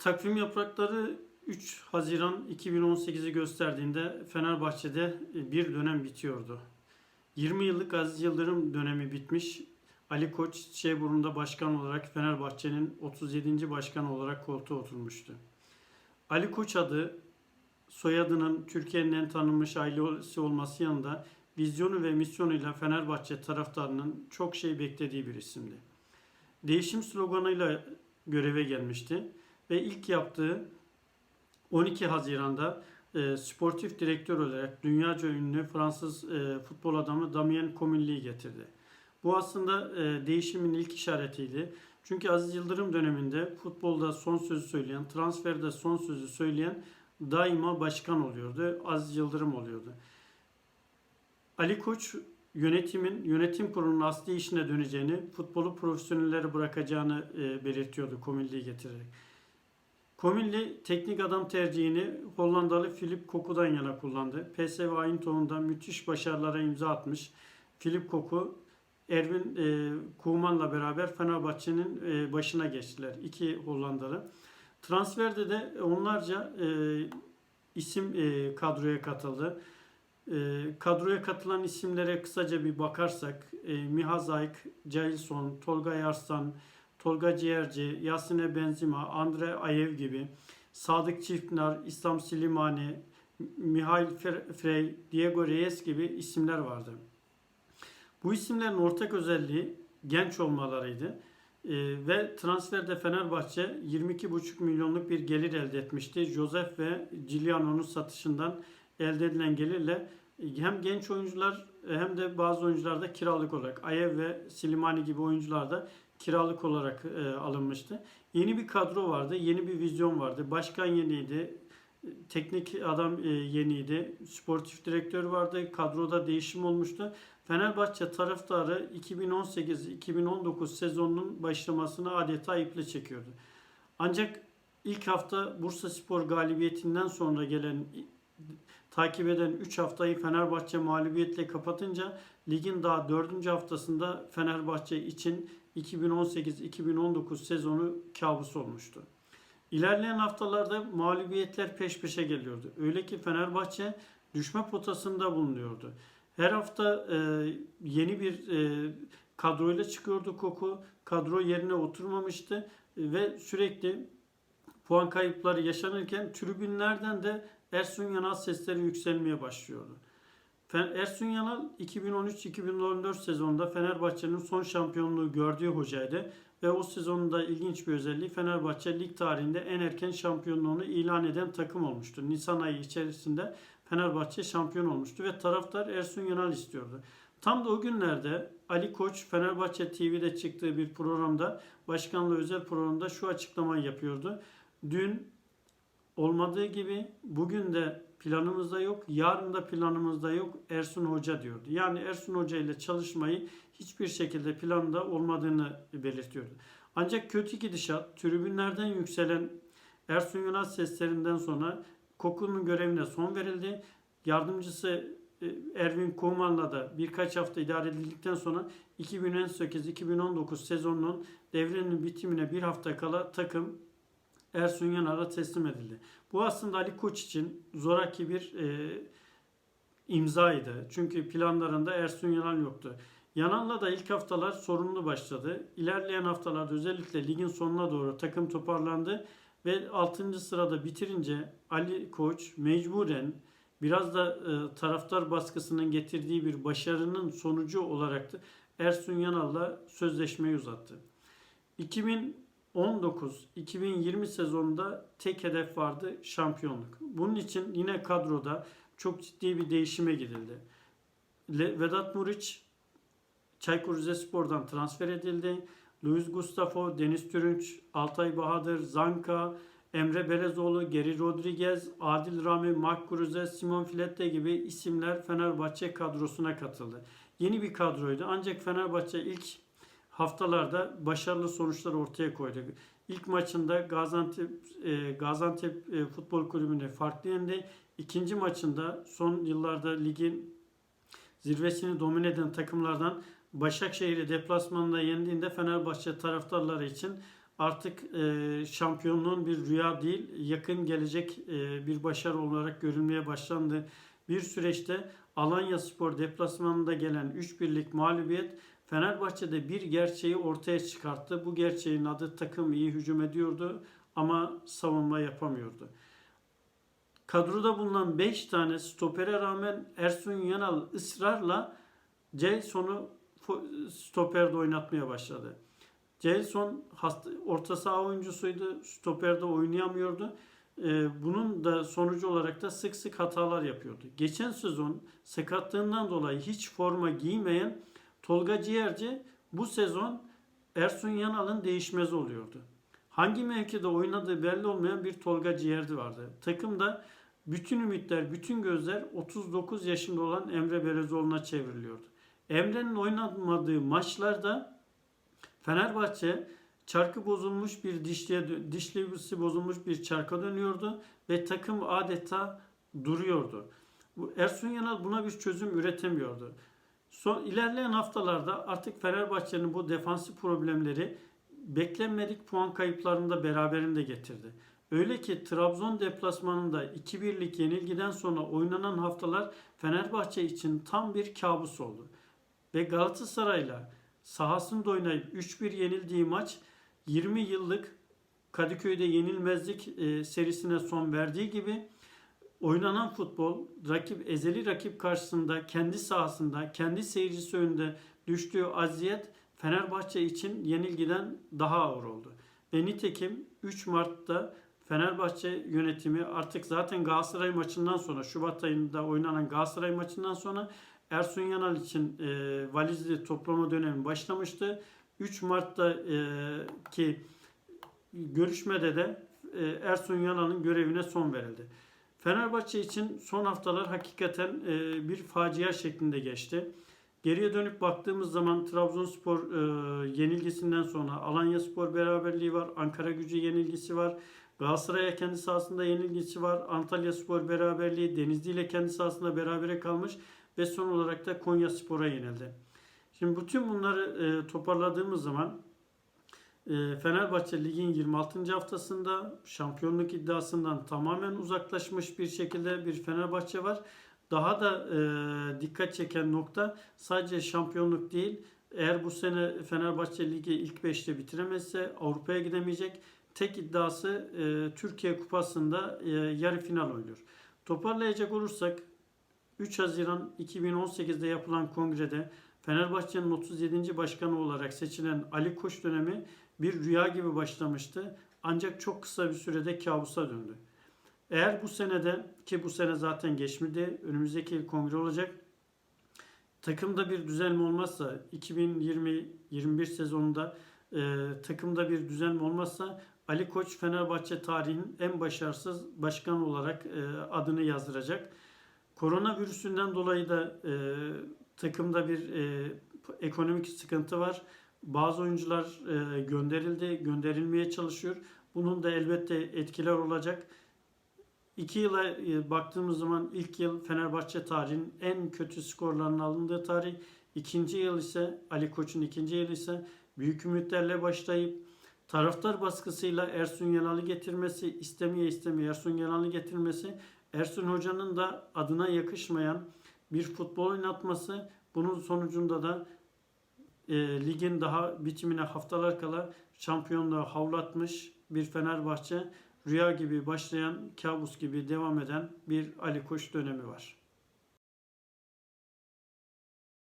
Takvim yaprakları 3 Haziran 2018'i gösterdiğinde Fenerbahçe'de bir dönem bitiyordu. 20 yıllık Aziz Yıldırım dönemi bitmiş. Ali Koç Çiçeğburnu'nda başkan olarak Fenerbahçe'nin 37. başkanı olarak koltuğa oturmuştu. Ali Koç adı soyadının Türkiye'nin en tanınmış ailesi olması yanında vizyonu ve misyonuyla Fenerbahçe taraftarının çok şey beklediği bir isimdi. Değişim sloganıyla göreve gelmişti ve ilk yaptığı 12 Haziran'da e, sportif direktör olarak dünyaca ünlü Fransız e, futbol adamı Damien Comilly'yi getirdi. Bu aslında e, değişimin ilk işaretiydi. Çünkü Aziz Yıldırım döneminde futbolda son sözü söyleyen, transferde son sözü söyleyen daima başkan oluyordu. Aziz Yıldırım oluyordu. Ali Koç yönetimin yönetim kurulunun asli işine döneceğini, futbolu profesyonellere bırakacağını e, belirtiyordu Comilly'yi getirerek. Comilly teknik adam tercihini Hollandalı Philip Koku'dan yana kullandı. PSV Eindhoven'da müthiş başarılara imza atmış. Philip Koku, Erwin e, Koeman'la beraber Fenerbahçe'nin e, başına geçtiler. İki Hollandalı. Transferde de onlarca e, isim e, kadroya katıldı. E, kadroya katılan isimlere kısaca bir bakarsak e, Miha Zayk, Jailson, Tolga Yarslan, Tolga Ciğerci, Yasine Benzima, Andre Ayev gibi, Sadık Çiftnar, İslam Silimani, Mihail Frey, Diego Reyes gibi isimler vardı. Bu isimlerin ortak özelliği genç olmalarıydı. Ee, ve transferde Fenerbahçe 22,5 milyonluk bir gelir elde etmişti. Josef ve Giuliano'nun satışından elde edilen gelirle hem genç oyuncular hem de bazı oyuncular da kiralık olarak Ayev ve Silimani gibi oyuncular da kiralık olarak e, alınmıştı. Yeni bir kadro vardı, yeni bir vizyon vardı. Başkan yeniydi, teknik adam e, yeniydi, sportif direktör vardı, kadroda değişim olmuştu. Fenerbahçe taraftarı 2018-2019 sezonunun başlamasını adeta iple çekiyordu. Ancak ilk hafta Bursa Spor galibiyetinden sonra gelen takip eden 3 haftayı Fenerbahçe mağlubiyetle kapatınca ligin daha 4. haftasında Fenerbahçe için 2018-2019 sezonu kabus olmuştu. İlerleyen haftalarda mağlubiyetler peş peşe geliyordu. Öyle ki Fenerbahçe düşme potasında bulunuyordu. Her hafta e, yeni bir e, kadroyla çıkıyordu Koku. Kadro yerine oturmamıştı ve sürekli puan kayıpları yaşanırken tribünlerden de Ersun Yanal sesleri yükselmeye başlıyordu. Ersun Yanal 2013-2014 sezonunda Fenerbahçe'nin son şampiyonluğu gördüğü hocaydı ve o sezonunda ilginç bir özelliği Fenerbahçe lig tarihinde en erken şampiyonluğunu ilan eden takım olmuştu. Nisan ayı içerisinde Fenerbahçe şampiyon olmuştu ve taraftar Ersun Yanal istiyordu. Tam da o günlerde Ali Koç Fenerbahçe TV'de çıktığı bir programda başkanlığı özel programda şu açıklamayı yapıyordu. Dün olmadığı gibi bugün de planımızda yok, yarın da planımızda yok Ersun Hoca diyordu. Yani Ersun Hoca ile çalışmayı hiçbir şekilde planda olmadığını belirtiyordu. Ancak kötü gidişat, tribünlerden yükselen Ersun Yunus seslerinden sonra Koku'nun görevine son verildi. Yardımcısı e, Erwin Koeman'la da birkaç hafta idare edildikten sonra 2018-2019 sezonunun devrenin bitimine bir hafta kala takım Ersun Yanal'a teslim edildi. Bu aslında Ali Koç için zoraki bir e, imzaydı. Çünkü planlarında Ersun Yanal yoktu. Yanal'la da ilk haftalar sorunlu başladı. İlerleyen haftalarda özellikle ligin sonuna doğru takım toparlandı ve 6. sırada bitirince Ali Koç mecburen biraz da e, taraftar baskısının getirdiği bir başarının sonucu olarak da Ersun Yanal'la sözleşmeyi uzattı. 2019-2020 sezonunda tek hedef vardı şampiyonluk. Bunun için yine kadroda çok ciddi bir değişime gidildi. Vedat Muriç Çaykur Rizespor'dan transfer edildi. Luis Gustavo, Deniz Türünç, Altay Bahadır, Zanka, Emre Belezoğlu, Geri Rodriguez, Adil Rami, Mark Kruse, Simon Filette gibi isimler Fenerbahçe kadrosuna katıldı. Yeni bir kadroydu ancak Fenerbahçe ilk haftalarda başarılı sonuçlar ortaya koydu. İlk maçında Gaziantep, e, Gaziantep e, Futbol Kulübü'ne farklı yendi. İkinci maçında son yıllarda ligin zirvesini domine eden takımlardan Başakşehir'i deplasmanında yendiğinde Fenerbahçe taraftarları için artık e, şampiyonluğun bir rüya değil, yakın gelecek e, bir başarı olarak görülmeye başlandı. Bir süreçte Alanya Spor deplasmanında gelen 3-1'lik mağlubiyet Fenerbahçe'de bir gerçeği ortaya çıkarttı. Bu gerçeğin adı takım iyi hücum ediyordu ama savunma yapamıyordu. Kadroda bulunan 5 tane stopere rağmen Ersun Yanal ısrarla fo- stoperde oynatmaya başladı. Hasta, orta saha oyuncusuydu. Stoperde oynayamıyordu. Ee, bunun da sonucu olarak da sık sık hatalar yapıyordu. Geçen sezon sakatlığından dolayı hiç forma giymeyen Tolga Ciğerci bu sezon Ersun Yanal'ın değişmezi oluyordu. Hangi mevkide oynadığı belli olmayan bir Tolga Ciğerci vardı. Takımda bütün ümitler, bütün gözler 39 yaşında olan Emre Belezoğlu'na çevriliyordu. Emre'nin oynamadığı maçlarda Fenerbahçe çarkı bozulmuş bir dişliye, dişlisi bozulmuş bir çarka dönüyordu ve takım adeta duruyordu. Ersun Yanal buna bir çözüm üretemiyordu. Son, ilerleyen haftalarda artık Fenerbahçe'nin bu defansif problemleri beklenmedik puan kayıplarını da beraberinde getirdi. Öyle ki Trabzon deplasmanında 2-1'lik yenilgiden sonra oynanan haftalar Fenerbahçe için tam bir kabus oldu. Ve Galatasaray'la sahasında oynayıp 3-1 yenildiği maç 20 yıllık Kadıköy'de yenilmezlik e, serisine son verdiği gibi oynanan futbol rakip ezeli rakip karşısında kendi sahasında kendi seyircisi önünde düştüğü aziyet Fenerbahçe için yenilgiden daha ağır oldu. Ve nitekim 3 Mart'ta Fenerbahçe yönetimi artık zaten Galatasaray maçından sonra Şubat ayında oynanan Galatasaray maçından sonra Ersun Yanal için e, valizli toplama dönemi başlamıştı. 3 Mart'ta e, ki görüşmede de e, Ersun Yanal'ın görevine son verildi. Fenerbahçe için son haftalar hakikaten e, bir facia şeklinde geçti. Geriye dönüp baktığımız zaman Trabzonspor e, yenilgisinden sonra Alanya Spor beraberliği var, Ankara Gücü yenilgisi var, Galatasaray'a kendi sahasında yenilgisi var, Antalya Spor beraberliği, Denizli ile kendi sahasında berabere kalmış ve son olarak da Konya Spor'a yenildi. Şimdi bütün bunları e, toparladığımız zaman Fenerbahçe ligin 26. haftasında şampiyonluk iddiasından tamamen uzaklaşmış bir şekilde bir Fenerbahçe var. Daha da e, dikkat çeken nokta sadece şampiyonluk değil. Eğer bu sene Fenerbahçe ligi ilk 5'te bitiremezse Avrupa'ya gidemeyecek. Tek iddiası e, Türkiye Kupası'nda e, yarı final oynuyor. Toparlayacak olursak 3 Haziran 2018'de yapılan kongrede Fenerbahçe'nin 37. başkanı olarak seçilen Ali Koç dönemi bir rüya gibi başlamıştı. Ancak çok kısa bir sürede kabusa döndü. Eğer bu senede ki bu sene zaten geçmedi, önümüzdeki yıl kongre olacak. Takımda bir düzenleme olmazsa 2020-21 sezonunda e, takımda bir düzenleme olmazsa Ali Koç Fenerbahçe tarihinin en başarısız başkan olarak e, adını yazdıracak. Koronavirüsünden dolayı da e, takımda bir e, ekonomik sıkıntı var. Bazı oyuncular e, gönderildi, gönderilmeye çalışıyor. Bunun da elbette etkiler olacak. İki yıla e, baktığımız zaman ilk yıl Fenerbahçe tarihinin en kötü skorlarının alındığı tarih. İkinci yıl ise Ali Koç'un ikinci yılı ise büyük ümitlerle başlayıp taraftar baskısıyla Ersun Yanal'ı getirmesi, istemeye istemeye Ersun Yanal'ı getirmesi, Ersun Hoca'nın da adına yakışmayan bir futbol oynatması, bunun sonucunda da e, ligin daha bitimine haftalar kala şampiyonluğa havlatmış bir Fenerbahçe rüya gibi başlayan, kabus gibi devam eden bir Ali Koç dönemi var.